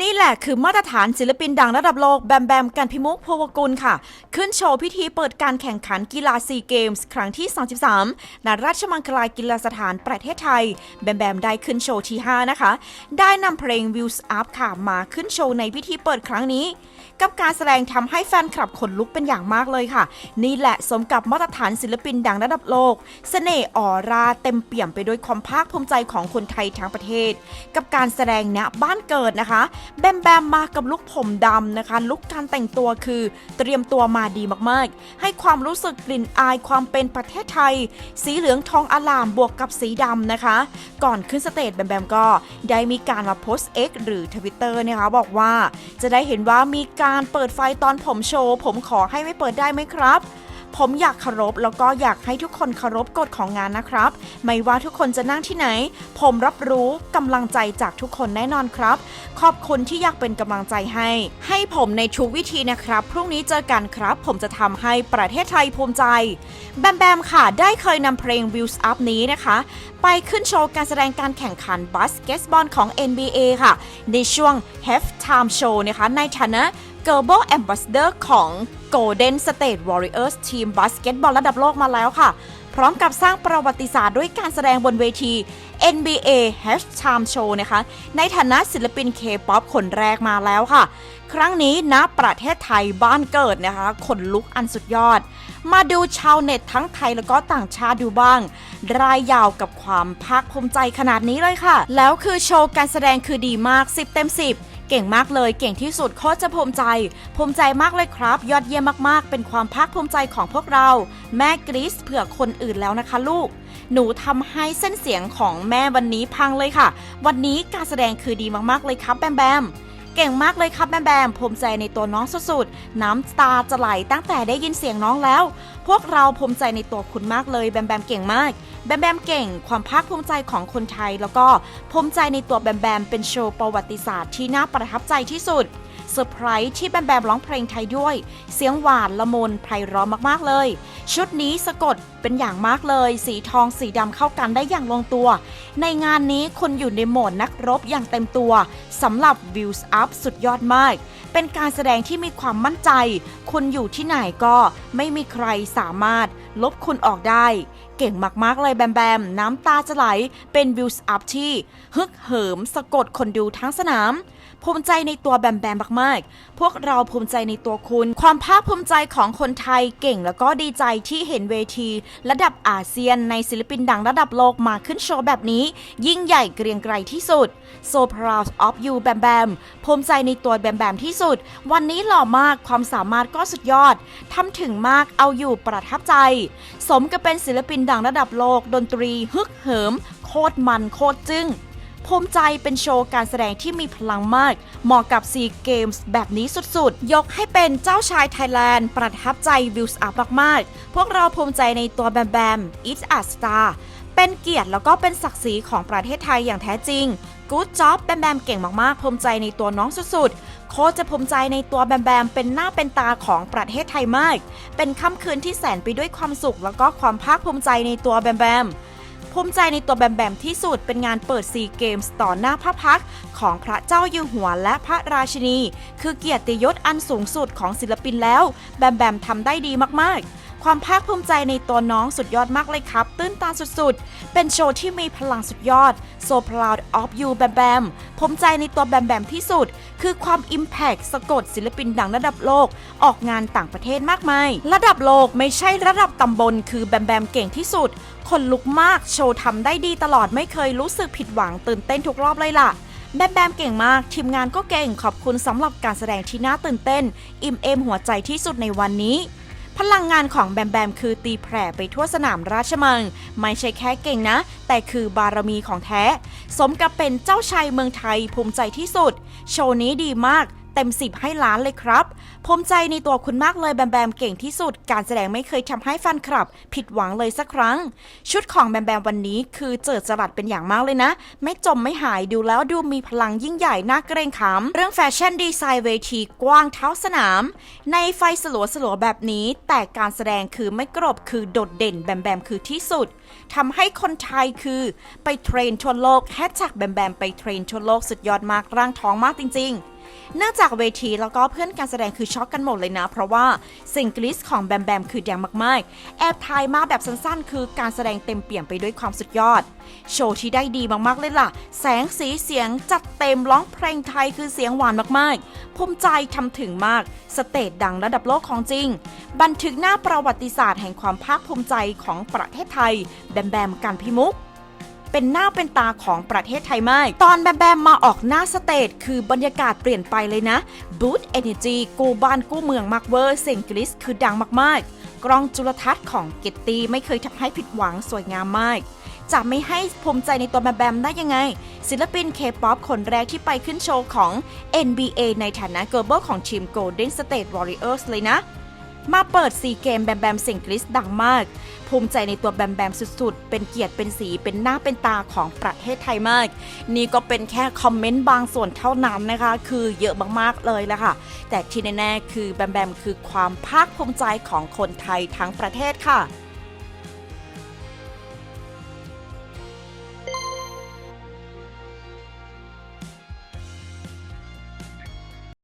นี่แหละคือมาตรฐานศิลปินดังระดับโลกแบมแบมกันพิมุกพวกุลค่ะ ขึ้นโชว์พิธีเปิดการแข่งขันกีฬาซีเกมส์ครั้งที่ 33 ณ ราชมังคลากีฬาสถานประเทศไทย แบมแบมได้ขึ้นโชว์ที่ 5 นะคะ ได้นำเพลง Views Up ค่ะมาขึ้นโชว์ในพิธีเปิดครั้งนี้ กับการแสดงทำให้แฟนคลับขนลุกเป็นอย่างมากเลยค่ะ นี่แหละสมกับมาตรฐานศิลปินดังระดับโลกเสน่ห์ออราเต็มเปี่ยมไปด้วยความภาคภูมิใจของคนไทยทั้งประเทศ กับการแสดงณบ้านเกิดนะคะแบมแบมมากับลุคผมดำนะคะ ลุคการแต่งตัวคือเตรียมตัวมาดีมากๆ ให้ความรู้สึกกลิ่นอายความเป็นประเทศไทย สีเหลืองทองอลามบวกกับสีดำนะคะ ก่อนขึ้นสเตจแบมแบมก็ได้มีการมาโพสต์ X หรือทวิตเตอร์นะคะบอกว่าจะได้เห็นว่ามีการเปิดไฟตอนผมโชว์ ผมขอให้ไม่เปิดได้ไหมครับ ผมอยากเคารพแล้วก็อยากให้ทุกคนเคารพกฎของงานนะครับ ไม่ว่าทุกคนจะนั่งที่ไหน ผมรับรู้กำลังใจจากทุกคนแน่นอนครับ ขอบคุณที่อยากเป็นกำลังใจให้ ให้ผมในทุกวิธีนะครับ พรุ่งนี้เจอกันครับ ผมจะทำให้ประเทศไทยภูมิใจ แบมแบมค่ะได้เคยนำเพลง Views Up นี้นะคะ ไปขึ้นโชว์การแสดงการแข่งขันบาสเกตบอลของ NBA ค่ะ ในช่วง Half Time Show นะคะในฐานะ Global Ambassador ของ Golden State Warriors ทีมบาสเกตบอลระดับโลกมาแล้วค่ะ พร้อมกับสร้างประวัติศาสตร์ด้วยการแสดงบนเวที NBA Halftime Show นะคะ ในฐานะศิลปิน K-POP คนแรกมาแล้วค่ะ ครั้งนี้ณประเทศไทยบ้านเกิดนะคะขนลุกอันสุดยอด มาดูชาวเน็ตทั้งไทยแล้วก็ต่างชาติดูบ้าง รายยาวกับความภาคภูมิใจขนาดนี้เลยค่ะ แล้วคือโชว์การแสดงคือดีมาก 10 เต็ม 10 เก่งมากเลย เก่งที่สุดโคตรจะภูมิใจ ภูมิใจมากเลยครับ ยอดเยี่ยมมากๆ เป็นความภาคภูมิใจของพวกเรา แม่กรีซเผื่อคนอื่นแล้วนะคะลูก หนูทำให้เส้นเสียงของแม่วันนี้พังเลยค่ะ วันนี้การแสดงคือดีมากๆเลยครับแบมแบมเก่งมากเลยครับแบมแบมภูมิใจในตัวน้องสุดๆ น้ำตาจะไหลตั้งแต่ได้ยินเสียงน้องแล้ว พวกเราภูมิใจในตัวคุณมากเลยแบมแบมเก่งมาก แบมแบมเก่ง ความภาคภูมิใจของคนไทย แล้วก็ภูมิใจในตัวแบมแบมเป็นโชว์ประวัติศาสตร์ที่น่าประทับใจที่สุดเซอร์ไพรส์ที่แบมแบมร้องเพลงไทยด้วย เสียงหวานละมุนไพเราะมากๆเลย ชุดนี้สะกดเป็นอย่างมากเลย สีทองสีดำเข้ากันได้อย่างลงตัว ในงานนี้คุณอยู่ในโหมดนักรบอย่างเต็มตัวสำหรับ Views Up สุดยอดมาก เป็นการแสดงที่มีความมั่นใจคุณอยู่ที่ไหนก็ไม่มีใครสามารถ ลบคุณออกได้ เก่งมากๆเลยแบมแบม น้ำตาจะไหลเป็น Views Up ที่ ฮึกเหิมสะกดคนดูทั้งสนาม ภูมิใจในตัวแบมแบมมากๆ พวกเราภูมิใจในตัวคุณ ความภาคภูมิใจของคนไทยเก่งแล้วก็ดีใจที่เห็นเวที ระดับอาเซียนในศิลปินดังระดับโลกมาขึ้นโชว์แบบนี้ ยิ่งใหญ่เกรียงไกรที่สุด so proud of you แบมแบมภูมิใจในตัวแบมแบมที่สุด วันนี้หล่อมากความสามารถก็สุดยอดทำถึงมากเอาอยู่ประทับใจสมกับเป็นศิลปินดังระดับโลก ดนตรี ฮึกเหิม โคตรมันโคตรจึ้งภูมิใจเป็นโชว์การแสดงที่มีพลังมาก เหมาะกับซีเกมส์แบบนี้สุดๆ ยกให้เป็นเจ้าชายไทยแลนด์ ประทับใจวิวส์อัพมากๆ พวกเราภูมิใจในตัวแบมแบม It's a Star เป็นเกียรติแล้วก็เป็นศักดิ์ศรีของประเทศไทยอย่างแท้จริง Good job แบมแบมเก่งมากๆภูมิใจในตัวน้องสุดๆ โคชจะภูมิใจในตัวแบมแบมเป็นหน้าเป็นตาของประเทศไทยมาก เป็นค่ำคืนที่แสนไปด้วยความสุข แล้วก็ความภาคภูมิใจในตัวแบมแบมภูมิใจในตัวแบมแบมที่สุดเป็นงานเปิดซีเกมส์ต่อหน้าพระพักของพระเจ้าอยู่หัวและพระราชินี คือเกียรติยศอันสูงสุดของศิลปินแล้ว แบมแบมทำได้ดีมากๆ ความภาคภูมิใจในตัวน้องสุดยอดมากเลยครับ ตื้นตาสุดๆ เป็นโชว์ที่มีพลังสุดยอด so proud of you แบมแบมภูมิใจในตัวแบมแบมที่สุด คือความ Impact สะกดศิลปินดังระดับโลก ออกงานต่างประเทศมากมาย ระดับโลกไม่ใช่ระดับตำบล คือแบมแบมเก่งที่สุด คนลุกมาก โชว์ทำได้ดีตลอดไม่เคยรู้สึกผิดหวังตื่นเต้นทุกรอบเลยล่ะแบมแบมเก่งมาก ทีมงานก็เก่งขอบคุณสำหรับการแสดงที่น่าตื่นเต้น อิ่มเอมหัวใจที่สุดในวันนี้ พลังงานของแบมแบมคือตีแผ่ไปทั่วสนามราชมัง ไม่ใช่แค่เก่งนะ แต่คือบารมีของแท้ สมกับเป็นเจ้าชายเมืองไทยภูมิใจที่สุด โชว์นี้ดีมาก เต็ม 10 ให้ล้านเลยครับภูมิใจในตัวคุณมากเลยแบมแบมเก่งที่สุด การแสดงไม่เคยทำให้แฟนคลับ ผิดหวังเลยสักครั้ง ชุดของแบมแบมวันนี้คือเจิดจรัสเป็นอย่างมากเลยนะ ไม่จมไม่หายดูแล้วดูมีพลังยิ่งใหญ่น่าเกรงขามเรื่องแฟชั่นดีไซน์เวทีกว้างเท้าสนาม ในไฟสลัวสลัวแบบนี้ แต่การแสดงคือไม่กรบคือโดดเด่นแบมแบมคือที่สุดทำให้คนไทยคือไปเทรนทั่วโลกแฮชแท็กแบมแบมไปเทรนทั่วโลกสุดยอดมากร่างท้องมากจริง ๆ เนื่องจากเวทีแล้วก็เพื่อนการแสดงคือช็อกกันหมดเลยนะ เพราะว่าสิ่งกลิสของแบมแบมคือดังมากๆ แอบทายมาแบบสั้นๆ คือการแสดงเต็มเปี่ยมไปด้วยความสุดยอด โชว์ที่ได้ดีมากๆเลยล่ะ แสงสีเสียงจัดเต็มร้องเพลงไทยคือเสียงหวานมากๆ ภูมิใจทำถึงมาก สเตจดังระดับโลกของจริง บันทึกหน้าประวัติศาสตร์แห่งความภาคภูมิใจของประเทศไทย แบมแบมกันพิมุก เป็นหน้าเป็นตาของประเทศไทยมากตอนแบมแบมมาออกหน้าสเตจคือบรรยากาศเปลี่ยนไปเลยนะบูตเอเนจีกูบ้านกู้เมืองมากเวอร์เสียงกริสคือดังมากๆ กล้องจุลทรรศน์ของเกตตีไม่เคยทำให้ผิดหวังสวยงามมากจะไม่ให้ภูมิใจในตัวแบมแบมได้ยังไง ศิลปินเคป๊อปคนแรกที่ไปขึ้นโชว์ของ NBA ในฐานะ Global ของทีม Golden State Warriors เลยนะ มาเปิดซีเกมแบมแบมเสียงกริสดังมาก ภูมิใจในตัวแบมแบมสุดๆ เป็นเกียรติเป็นสีเป็นหน้าเป็นตาของประเทศไทยมาก นี่ก็เป็นแค่คอมเมนต์บางส่วนเท่านั้นนะคะ คือเยอะมากๆเลยแหละค่ะ แต่ที่แน่ๆคือแบมแบมคือความภาคภูมิใจของคนไทยทั้งประเทศค่ะ